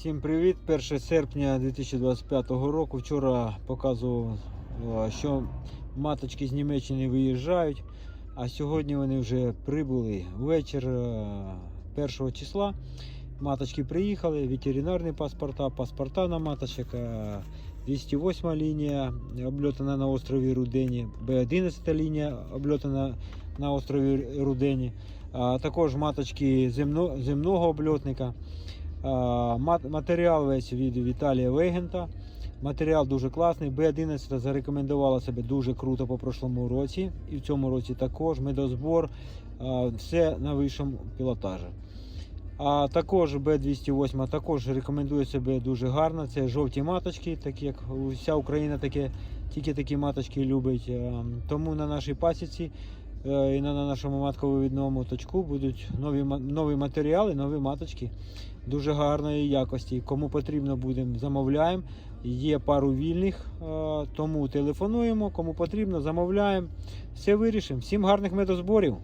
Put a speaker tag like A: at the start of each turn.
A: Всім привіт! 1 серпня 2025 року. Вчора показував, е, що маточки з Німеччини виїжджають, а сьогодні вони вже прибули вечір е, 1 числа. Маточки приїхали, ветеринарні паспорта, паспорта на маточок, е, 208 лінія обльотана на острові Рудені, Б11 лінія обльотана на острові Рудені, а також маточки земно, земного обльотника. Матеріал весь від Віталія Вегента. Матеріал дуже класний. Б11 зарекомендувала себе дуже круто по прошлому році. І в цьому році також. Медозбор, все на вищому пілотажі. А також Б208 також рекомендує себе дуже гарно. Це жовті маточки, такі як вся Україна таке, тільки такі маточки любить. Тому на нашій пасіці і на нашому матковивідному точку будуть нові, нові матеріали, нові маточки дуже гарної якості. Кому потрібно будемо, замовляємо. Є пару вільних, е, тому телефонуємо. Кому потрібно, замовляємо. Все вирішимо. Всім гарних медозборів.